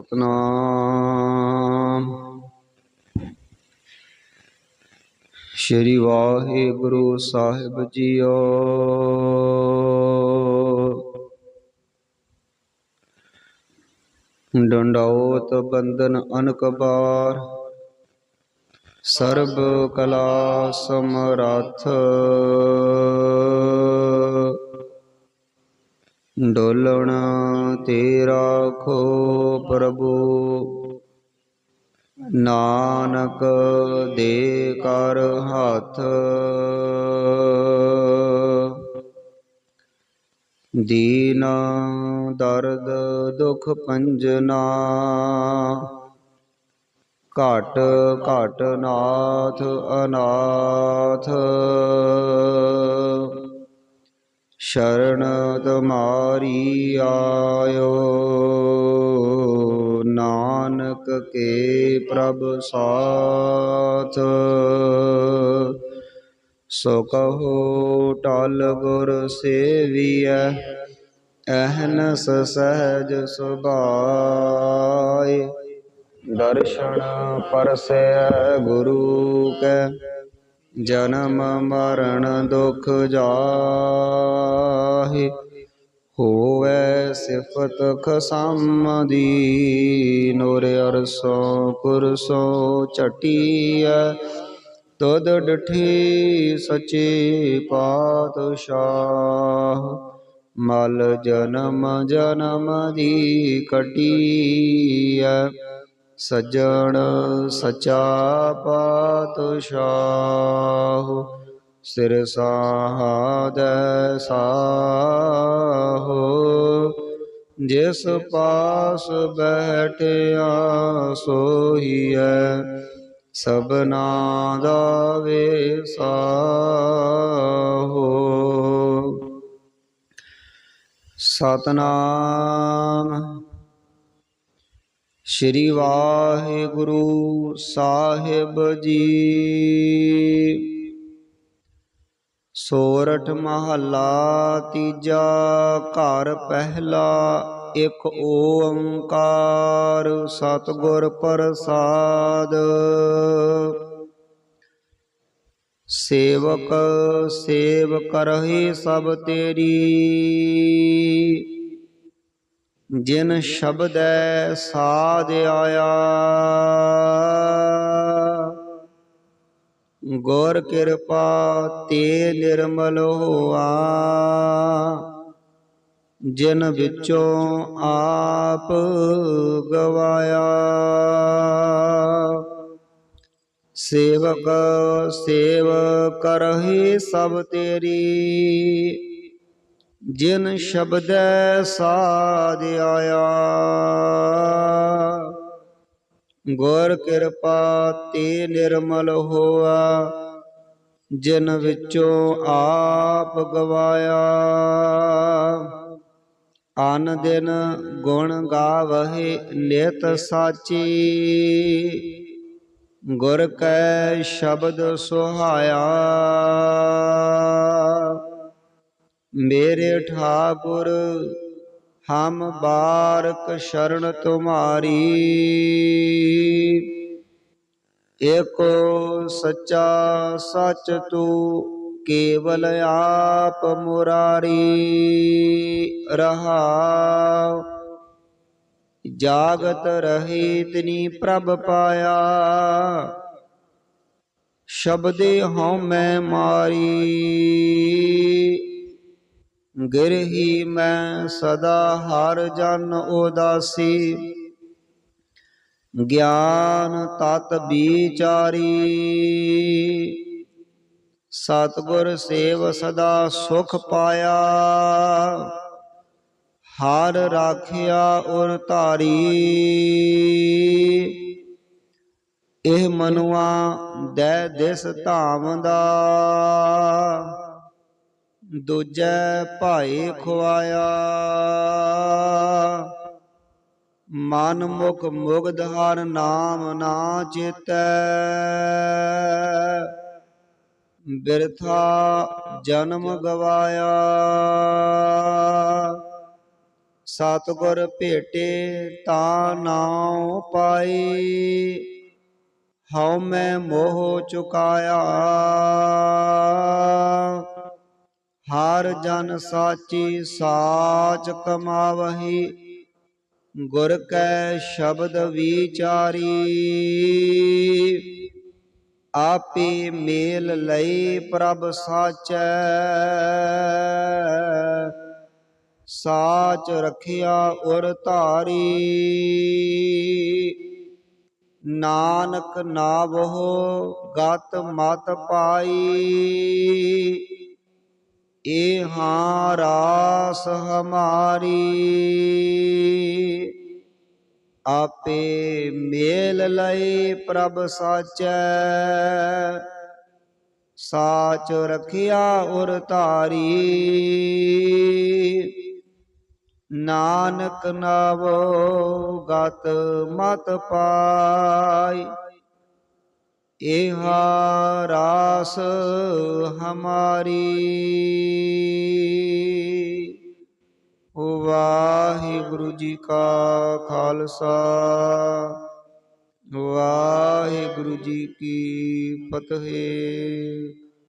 ਸਤਨਾਮ। ਸ਼੍ਰੀ ਵਾਹਿਗੁਰੂ ਸਾਹਿਬ ਜੀਓ। ਡੰਡਾਉਤ ਬੰਦਨ ਅਨਕ ਬਾਰ। ਸਰਬ ਕਲਾ ਸਮਰੱਥ। ਡੋਲਣ ਤੇ ਰਾਖੋ ਪ੍ਰਭੂ। ਨਾਨਕ ਦੇ ਕਰ ਹੱਥ। ਦੀਨ ਦਰਦ ਦੁਖ ਪੰਜਨਾ। ਘਟ ਘਟ ਨਾਥ ਅਨਾਥ। ਸ਼ਰਨ ਤੁਮਾਰੀ ਆਇਓ। ਨਾਨਕ ਕੇ ਪ੍ਰਭ ਸਾਥ। ਸੋ ਕਹੋ ਟਲ ਗੁਰ ਸੇਵੀਐ, ਅਹਨਸ ਸਹਿਜ ਸੁਭਾਏ। ਦਰਸ਼ਨ ਪਰਸੈ ਗੁਰੂ ਕੈ ਜਨਮ ਮਰਨ ਦੁਖ ਜਾਹੇ, ਹੋਵੇ ਸਿਫਤ ਖਸਮ ਦੀ ਨੂਰ ਅਰਸੋ ਕੁਰਸੋ ਚਟੀਐ ਤਦ ਡਠੀ ਸਚੇ ਪਾਤਸ਼ਾਹ, ਮਲ ਜਨਮ ਜਨਮ ਦੀ ਕਟੀਐ। ਸਜਣ ਸਚਾ ਪਾਤਸ਼ਾਹ ਸਿਰ ਸਾਹਦੈ ਸਾਹੋ। ਜਿਸ ਪਾਸ ਬੈਠਿਆ ਸੋਹੀਐ ਸਭਨਾ ਦਾ ਵੇਸਾਹੋ। ਸਤਨਾਮ ਸ਼੍ਰੀ ਵਾਹਿਗੁਰੂ ਸਾਹਿਬ ਜੀ। ਸੋਰਠ ਮਹੱਲਾ ਤੀਜਾ ਘਰ ਪਹਿਲਾ ਇਕ ਓੰਕਾਰ ਸਤਿਗੁਰ ਪ੍ਰਸਾਦ। ਸੇਵਕ ਸੇਵ ਕਰਹਿ ਸਭ ਤੇਰੀ। ਜਿਨ ਸ਼ਬਦੈ ਸਾਧ ਆਇਆ। ਗੁਰ ਕਿਰਪਾ ਤੇ ਨਿਰਮਲ ਹੋਆ। ਜਿਨ ਵਿੱਚੋਂ ਆਪ ਗਵਾਇਆ। ਸੇਵਕ ਸੇਵ ਕਰਹਿ ਸਭ ਤੇਰੀ। ਜਿਨ ਸ਼ਬਦੈ ਸਾਧ ਆਇਆ। ਗੁਰ ਕਿਰਪਾ ਤੇ ਨਿਰਮਲ ਹੋਆ, ਜਿਨ ਵਿੱਚੋਂ ਆਪ ਗਵਾਇਆ। ਅਨ ਦਿਨ ਗੁਣ ਗਾਵਹਿ ਨਿਤ ਸਾਚੀ, ਗੁਰ ਕੈ ਸ਼ਬਦ ਸੁਹਾਇਆ। ਮੇਰੇ ਠਾਕੁਰ, ਹਮ ਬਾਰਕ ਸ਼ਰਨ ਤੁਮਾਰੀ। ਏਕੋ ਸੱਚਾ ਸਚ ਤੂ ਕੇਵਲ ਆਪ ਮੁਰਾਰੀ ਰਹਾ। ਜਾਗਤ ਰਹੀ ਤਨੀ ਪ੍ਰਭ ਪਾਇਆ। ਸ਼ਬਦੇ ਹਉ ਮੈਂ ਮਾਰੀ। ਗਿਰ ਹੀ ਮੈਂ ਸਦਾ ਹਰ ਜਨ ਉਦਾਸੀ। ਗਿਆਨ ਤਤ ਵਿਚਾਰੀ। ਸਤਗੁਰ ਸੇਵ ਸਦਾ ਸੁਖ ਪਾਇਆ। ਹਰ ਰਾਖਿਆ ਉਰ ਧਾਰੀ। ਇਹ ਮਨੁਆ ਦੈ ਦਿਸ ਧਾਮ ਦਾ। ਦੂਜੈ ਭਾਈ ਖੁਆਇਆ। ਮਨ ਮੁਖ ਮੁਗਧ ਹਰ ਨਾਮ ਨਾ ਚੇਤੈ। ਬਿਰਥਾ ਜਨਮ ਗਵਾਇਆ। ਸਤਿਗੁਰ ਭੇਟੇ ਤਾ ਨਾਉ ਪਾਈ ਹਉ ਮੈਂ ਮੋਹ ਚੁਕਾਇਆ। ਹਰ ਜਨ ਸਾਚੀ ਸਾਚ ਕਮਾਵਹੀ, ਗੁਰ ਕੈ ਸ਼ਬਦ ਵਿਚਾਰੀ। ਆਪੇ ਮੇਲ ਲਈ ਪ੍ਰਭ ਸਾਚੈ। ਸਾਚ ਰਖਿਆ ਉਰ ਧਾਰੀ। ਨਾਨਕ ਨਾਵਹੁ, ਗਤ ਮਤ ਪਾਈ। ਇਹ ਹਾਂ ਰਾਸ ਹਮਾਰੀ। ਆਪੇ ਮੇਲ ਲਈ ਪ੍ਰਭ ਸਾਚੈ। ਸਾਚ ਰਖਿਆ ਉਰ ਧਾਰੀ। ਨਾਨਕ ਨਾਵੋ ਗਤ ਮਤ ਪਾਈ। ਇਹਾ ਰਾਸ ਹਮਾਰੀ ਵਾਹਿਗੁਰੂ ਜੀ ਕਾ ਖਾਲਸਾ ਵਾਹਿਗੁਰੂ ਜੀ ਕੀ ਫਤਿਹ